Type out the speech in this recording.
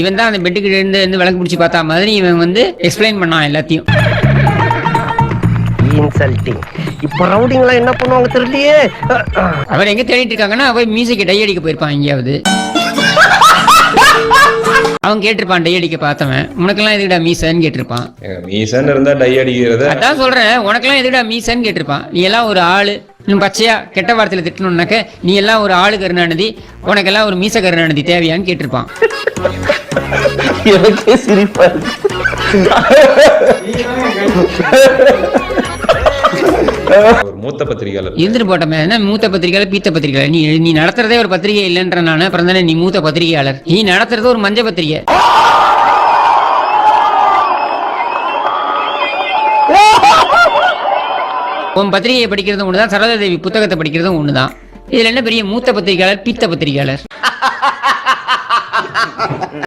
இவன் தான் அந்த பெட்டுக்கு இருந்து இருந்து விளக்கு பிடிச்சி பார்த்தா மாதிரி இவன் வந்து எக்ஸ்பிளைன் பண்ணான் எல்லாத்தையும். இன்சல்ட்டிங் இப்ப ரவுடிங்லாம் என்ன பண்ணுவாங்க தெரியலையே? அவர் எங்க தேடிட்டு இருக்காங்கன்னா போய் மியூசிக் டை அடிக்க போயிருப்பான் எங்கேயாவது. அவன் கேட்டிருப்பான் டை அடிக்க பார்த்தவன். உனக்கெல்லாம் எதுக்குடா மீசன்னு கேட்டிருப்பான். மீசன் இருந்தா டை அடிக்கிறத அதான் சொல்றேன் உனக்கெல்லாம் எதுக்குடா மீசன்னு கேட்டிருப்பான். நீ எல்லாம் ஒரு ஆளு. இன்னும் பச்சையா கெட்ட வார்த்தையில திட்டணும்னாக்க நீ எல்லாம் ஒரு ஆளு கருணாநிதி உனக்கெல்லாம் ஒரு மீச கருணாநிதி தேவையான்னு கேட்டிருப்பான். எனக்கே சிரிப்பா ஒரு மூத்த பத்திரிகையாளர். இருந்துட்டு போட்டமே என்ன மூத்த பத்திரிகையாளர் பீத்த பத்திரிகையாளர்? நீ நீ நடத்துறதே ஒரு பத்திரிகை இல்லைன்ற நானே அப்புறம் தானே நீ மூத்த பத்திரிகையாளர். நீ நடத்துறது ஒரு மஞ்ச பத்திரிகை. உன் பத்திரிகையை படிக்கிறதும் ஒண்ணுதான் சரதா தேவி புத்தகத்தை படிக்கிறதும் ஒண்ணுதான். இதுல என்ன பெரிய மூத்த பத்திரிகையாளர் பீத்த பத்திரிகையாளர்?